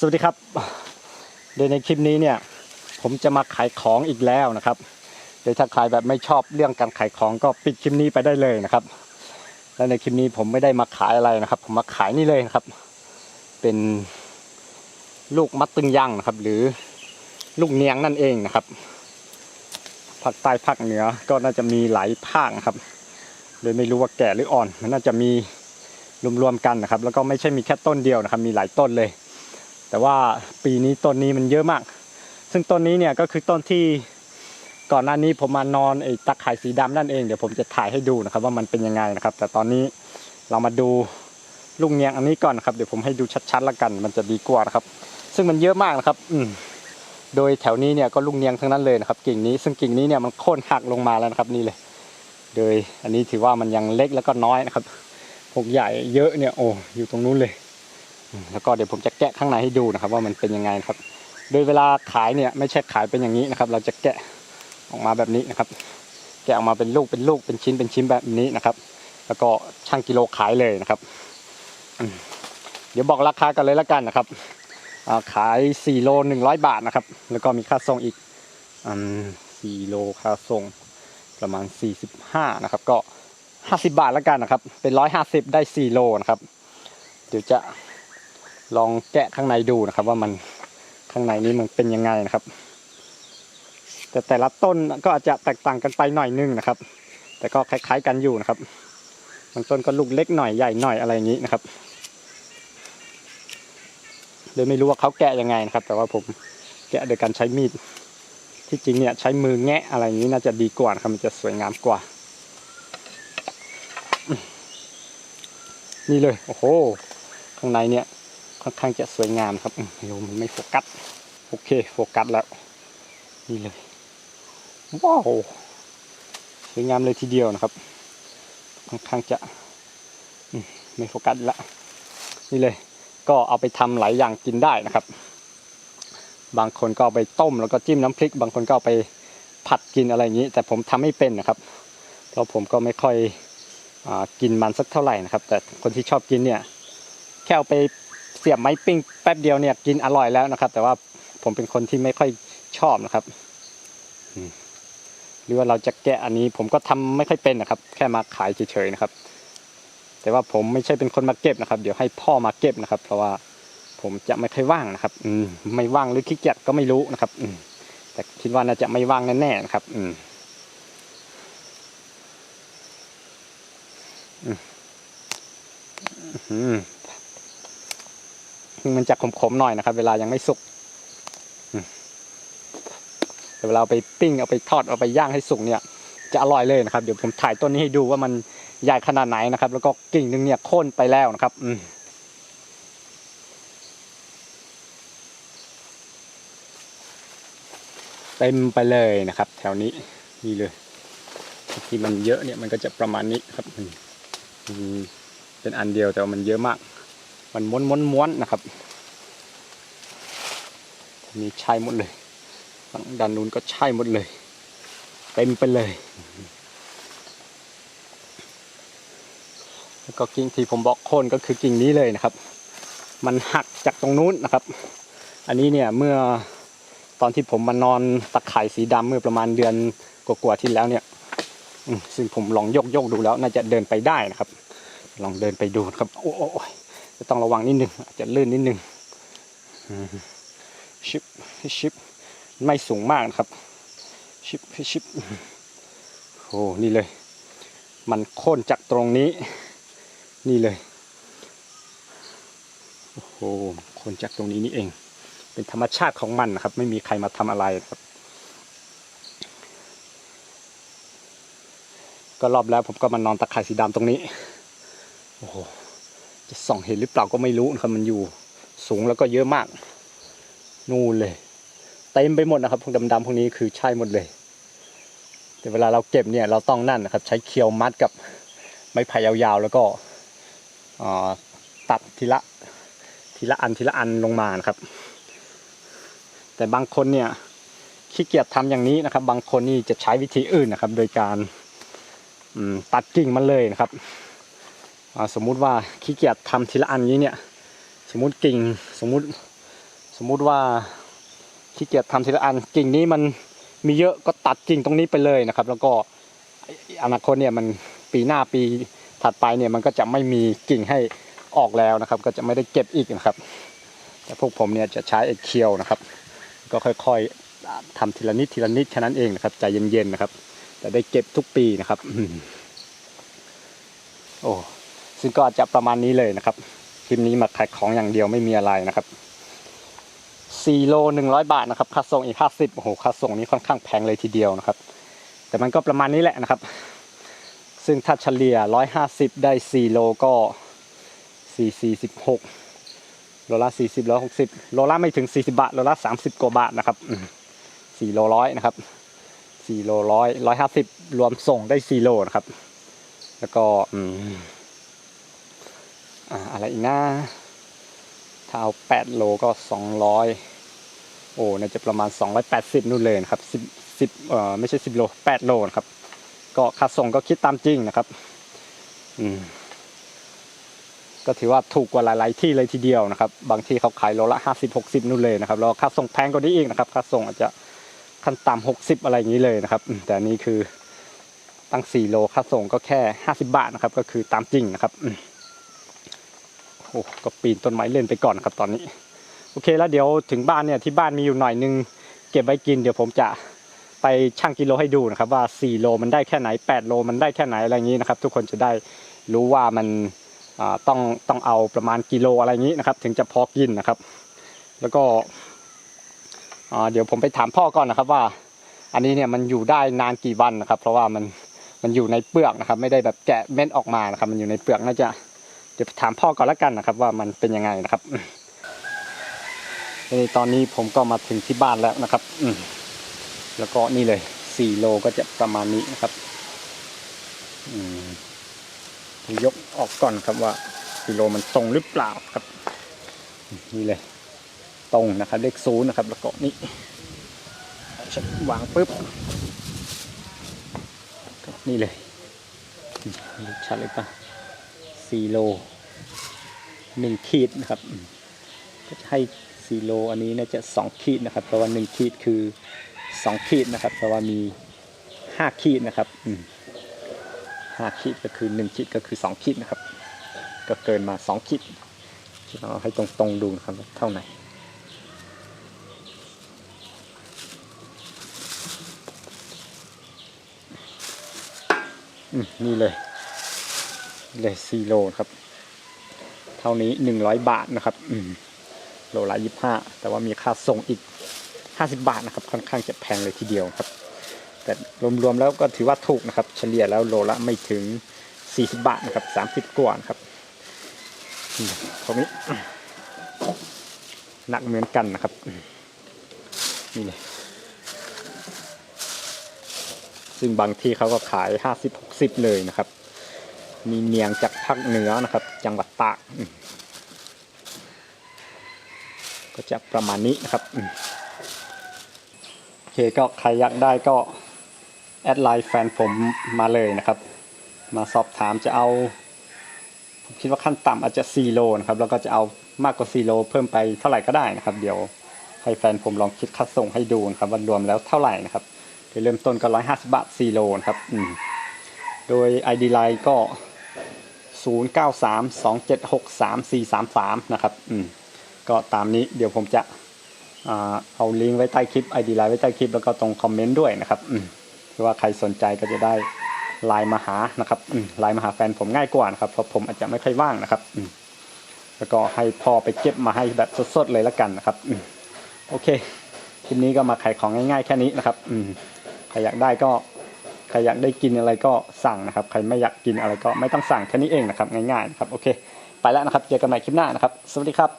สวัสดีครับ โดยในคลิปนี้เนี่ยผมจะมาขายของอีกแล้วนะครับ โดยถ้าใครแบบไม่ชอบเรื่องการขายของก็ปิดคลิปนี้ไปได้เลยนะครับ และในคลิปนี้ผมไม่ได้มาขายอะไรนะครับ ผมมาขายนี่เลยนะครับ เป็นลูกมัดตึงย่างนะครับ หรือลูกเนียงนั่นเองนะครับภาคใต้ภาคเหนือก็น่าจะมีหลายภาคนะครับโดยไม่รู้ว่าแก่หรืออ่อน มันน่าจะมีรวมๆกันนะครับ แล้วก็ไม่ใช่มีแค่ต้นเดียวนะครับ มีหลายต้นเลย แต่ว่าปีนี้ต้นนี้มันเยอะมาก ซึ่งต้นนี้เนี่ยก็คือต้นที่ก่อนหน้านี้ผมมานอนไอ้ตะข่ายสีดำนั่นเองเดี๋ยวผมจะถ่ายให้ดูนะครับ ว่ามันเป็นยังไงนะครับ แต่ตอนนี้เรามาดูลูกเนียงอันนี้ก่อนนะครับเดี๋ยวผมให้ดูชัดๆละกัน มันจะดีกว่านะครับ ซึ่งมันเยอะมากนะครับ อืโดยแถวนี้เนี่ยก็ลูกเนียงทั้งนั้นเลยนะครับ กิ่งนี้ ซึ่งกิ่งนี้เนี่ยมันโค่นหักลงมาแล้วนะครับนี่เลย โดยอันนี้ถือว่ามันยังเล็กแล้วก็น้อยนะครับพวกใหญ่เยอะเนี่ยโอ้อยู่ตรงนู้นเลย แล้วก็เดี๋ยวผมจะแกะข้างในให้ดูนะครับ ว่ามันเป็นยังไงครับ โดยเวลาขายเนี่ยไม่ใช่ขายเป็นอย่างนี้นะครับ เราจะแกะออกมาแบบนี้นะครับ แกะออกมาเป็นลูกเป็นลูกเป็นชิ้นเป็นชิ้นแบบนี้นะครับ แล้วก็ช่างกิโลขายเลยนะครับเดี๋ยวบอกราคากันเลยละกันนะครับอ่าขาย4โล100 บาทนะครับ แล้วก็มีค่าส่งอีกอืม4โลค่าส่งประมาณ 45นะครับ ก็ 50 บาทแล้วกันนะครับ เป็น 150 ได้4โลนะครับ เดี๋ยวจะ ลองแกะข้างในดูนะครับ ว่ามันข้างในนี้มันเป็นยังไงนะครับ แต่แต่ละต้นก็อาจจะแตกต่างกันไปหน่อยนึงนะครับ แต่ก็คล้าย ๆ กันอยู่นะครับบางต้นก็ลูกเล็กหน่อยใหญ่หน่อยอะไรอย่างนี้นะครับเลยไม่รู้ว่าเขาแกะยังไงนะครับ แต่ว่าผมแกะโดยการใช้มีดที่จริงเนี่ยใช้มือแงะอะไรอย่างนี้น่าจะดีกว่านะครับมันจะสวยงามกว่า นี่เลยโอ้โหข้างในเนี่ย ค่อนข้างจะสวยงามครับอืมเดี๋ยวมันไม่โฟกัส โอเค โฟกัสแล้ว นี่เลย ว้าว สวยงามเลยทีเดียวนะครับ ค่อนข้างจะมไม่โฟกัสละ นี่เลย ก็เอาไปทำหลายอย่างกินได้นะครับ บางคนก็เอาไปต้มแล้วก็จิ้มน้ำพริก บางคนก็เอาไปผัดกินอะไรอย่างนี้ แต่ผมทำไม่เป็นนะครับเพราะผมก็ไม่ค่อยอกินมันสักเท่าไหร่นะครับ แต่คนที่ชอบกินเนี่ยแค่เอาไป สียบไม้ปิ้งแป๊บเดียวเนี่ยกินอร่อยแล้วนะครับ แต่ว่าผมเป็นคนที่ไม่ค่อยชอบนะครับหรือว่าเราจะแกะอันนี้ ผมก็ทำไม่ค่อยเป็นนะครับ แค่มาขายเฉยๆนะครับ แต่ว่าผมไม่ใช่เป็นคนมาเก็บนะครับ เดี๋ยวให้พ่อมาเก็บนะครับ เพราะว่าผมจะไม่ค่อยว่างนะครับ อืมไม่ว่างหรือขี้เกียจก็ไม่รู้นะครับ อืมแต่คิดว่าน่าจะไม่ว่างแน่ๆนะครับ อืมอืม อืมมันจะขมๆหน่อยนะครับ เวลายังไม่สุกอืมแต่เวลาเอาไปปิ้งเอาไปทอดเอาไปย่างให้สุกเนี่ย จะอร่อยเลยนะครับ เดี๋ยวผมถ่ายต้นนี้ให้ดูว่ามันใหญ่ขนาดไหนนะครับ แล้วก็กิ่งหนึ่งเนี่ยโค่นไปแล้วนะครับ อืมเต็มไปเลยนะครับ แถวนี้นี่เลยที่มันเยอะเนี่ยมันก็จะประมาณนี้ครับมันเป็นอันเดียวแต่ว่ามันเยอะมาก มันม้วนม้วนม้วนนะครับ มีใช่หมดเลยฝั่งด้านนู้นก็ใช่หมดเลย เต็มไปเลย แล้วก็กิ่งที่ผมบอกโค่นก็คือกิ่งนี้เลยนะครับ มันหักจากตรงนู้นนะครับ อันนี้เนี่ยเมื่อตอนที่ผมมานอนตะข่ายสีดำเมื่อประมาณเดือนกว่าๆที่แล้วเนี่ยซึ่งผมลองยกยกๆดูแล้ว น่าจะเดินไปได้นะครับ ลองเดินไปดูนะครับ โอ้โอ้ย จะต้องระวังนิดนึงอาจจะลื่นนิดนึงชิปชิปไม่สูงมากนะครับ ชิปชิปโอ้นี่เลย มันโค่นจากตรงนี้ นี่เลยโอ้โหโค่นจากตรงนี้นี่เอง เป็นธรรมชาติของมันนะครับ ไม่มีใครมาทำอะไรครับก็รอบแล้วผมก็มานอนตะข่ายสีดำตรงนี้ โอ้โห จะส่องเห็นหรือเปล่าก็ไม่รู้นะครับมันอยู่สูงแล้วก็เยอะมาก นู่นเลยเต็มไปหมดนะครับพวกดำๆพวกนี้คือใช่หมดเลย แต่เวลาเราเก็บเนี่ยเราต้องนั่นนะครับ ใช้เคียวมัดกับไม้ไผ่ยาวๆ แล้วก็ตัดทีละทีละอันทีละอันลงมานะครับ แต่บางคนเนี่ยขี้เกียจทำอย่างนี้นะครับ บางคนนี่จะใช้วิธีอื่นนะครับ โดยการตัดกิ่งมันเลยนะครับ สมมุติว่าขี้เกียจทำทีละอันนี้เนี่ย สมมุติกิ่งสมมุติสมมุติว่าขี้เกียจทำทีละอันกิ่งนี้มันมีเยอะก็ตัดกิ่งตรงนี้ไปเลยนะครับ แล้วก็อนาคตเนี่ยมันปีหน้าปีถัดไปเนี่ยมันก็จะไม่มีกิ่งให้ออกแล้วนะครับ ก็จะไม่ได้เก็บอีกนะครับ แต่พวกผมเนี่ยจะใช้ไอ้เคียวนะครับ ก็ค่อยๆทำทีละนิดทีละนิดแค่นั้นเองนะครับใจเย็นๆนะครับแต่ได้เก็บทุกปีนะครับโอ้ ซึ่งก็อาจจะประมาณนี้เลยนะครับคลิปนี้มาขายของอย่างเดียวไม่มีอะไรนะครับ4โล100บาทนะครับค่าส่งอีก50โอ้โหค่าส่งนี้ค่อนข้างแพงเลยทีเดียวนะครับ แต่มันก็ประมาณนี้แหละนะครับ ซึ่งถ้าเฉลี่ย150ได้4โลก็4 46โลละ40โลละ60โลละไม่ถึง40บาทโลละ30กว่าบาทนะครับอืม4โลร้อยนะครับ4โลร้อยร้อยห้าสิบรวมส่งได้4โลนะครับ แล้วก็อืม อ่าอะไรอีกนะ ถ้าเอา 8 โลก็ 200 โอ้น่าจะประมาณ 280 นู่นเลยนะครับ10 10เอ่อไม่ใช่ 10 โล 8 โลนะครับ ก็ค่าส่งก็คิดตามจริงนะครับ อืม ก็ถือว่าถูกกว่าหลาย ๆ ที่เลยทีเดียวนะครับ บางที่เขาขายโลละห้าสิบหกสิบนู่นเลยนะครับแล้วค่าส่งแพงกว่านี้อีกนะครับ ค่าส่งอาจจะขั้นต่ำหกสิบอะไรอย่างนี้เลยนะครับ แต่อันนี้คือตั้งสี่โลค่าส่งก็แค่ห้าสิบาทนะครับ ก็คือตามจริงนะครับอืม โอ้ก็ปีนต้นไม้เล่นไปก่อนครับตอนนี้ โอเคแล้วเดี๋ยวถึงบ้านเนี่ยที่บ้านมีอยู่หน่อยนึงเก็บไว้กินเดี๋ยวผมจะไปชั่งกิโลให้ดูนะครับว่าสี่โลมันได้แค่ไหนแปดโลมันได้แค่ไหนอะไรอย่างนี้นะครับ ทุกคนจะได้รู้ว่ามันต้องต้องเอาประมาณกิโลอะไรอย่างนี้นะครับ ถึงจะพอกินนะครับ แล้วก็เดี๋ยวผมไปถามพ่อก่อนนะครับว่า อันนี้เนี่ยมันอยู่ได้นานกี่วันนะครับ เพราะว่ามันมันอยู่ในเปลือกนะครับ ไม่ได้แบบแกะเม็ดออกมานะครับ มันอยู่ในเปลือกน่าจะ ดี๋ยวถามพ่อก่อนล้วกันนะครับ ว่ามันเป็นยังไงนะครับในตอนนี้ผมก็มาถึงที่บ้านแล้วนะครับอืแล้วก็นี่เลยสี่โลก็จะประมาณนี้นะครับอืมยกออกก่อนครับว่ากิโลมันตรงหรือเปล่าครับ นี่เลย ตรงนะครับเลขศูนย์นะครับ แล้วก็นี่วางปุ๊บนี่เลยชัดเลยปะ สี่โลหนึ่งขีดนะครับ ก็จะให้สี่โลอันนี้น่าจะสองขีดนะครับเพราะว่าหนึ่งขีดคือสองขีดนะครับเพราะว่ามีห้าขีดนะครับห้าขีดก็คือหนึ่งขีดก็คือสองขีดนะครับ ก็เกินมาสองขีดเราให้ตรงๆดูนะครับเท่าไหร่อืมนี่เลย เลยสี่โลครับ เท่านี้หนึ่งร้อยบาทนะครับ อืมโลละยี่ห้าแต่ว่ามีค่าส่งอีกห้าสิบบาทนะครับ ค่อนข้างจะแพงเลยทีเดียวครับ แต่รวมๆแล้วก็ถือว่าถูกนะครับ เฉลี่ยแล้วโลละไม่ถึง40บาทนะครับ30กว่านะครับตรงนี้หนักเหมือนกันนะครับนี่เลยซึ่งบางที่เขาก็ขาย50 60เลยนะครับ มีเนียงจากภาคเหนือนะครับ จังหวัดตาก ก็จะประมาณนี้นะครับโอเคก็ใครอยากได้ก็ แอดไลน์แฟนผมมาเลยนะครับ มาสอบถามจะเอา ผมคิดว่าขั้นต่ำอาจจะ4โลนะครับ แล้วก็จะเอามากกว่า4โลเพิ่มไปเท่าไหร่ก็ได้นะครับ เดี๋ยวให้แฟนผมลองคิดค่าส่งให้ดูนะครับว่ารวมแล้วเท่าไหร่นะครับเริ่มต้นก็150บาท4โลนะครับ อืมโดย ID Line ก็ 0932763433 นะครับ อืม ก็ตามนี้เดี๋ยวผมจะอ่าเอาลิงก์ไว้ใต้คลิป ID Line ไว้ใต้คลิป แล้วก็ตรงคอมเมนต์ด้วยนะครับ อืมหรือว่าใครสนใจก็จะได้ไลน์มาหานะครับอืมไลน์มาหาแฟนผมง่ายกว่านะครับ เพราะผมอาจจะไม่ค่อยว่างนะครับอืมแล้วก็ให้พ่อไปเก็บมาให้แบบสดๆเลยละกันนะครับอืมโอเค คลิปนี้ก็มาขายของง่ายๆแค่นี้นะครับอืมใครอยากได้ก็ ใครอยากได้กินอะไรก็สั่งนะครับ ใครไม่อยากกินอะไรก็ไม่ต้องสั่งแค่นี้เองนะครับง่ายๆนะครับโอเค ไปแล้วนะครับเจอกันใหม่คลิปหน้านะครับ สวัสดีครับ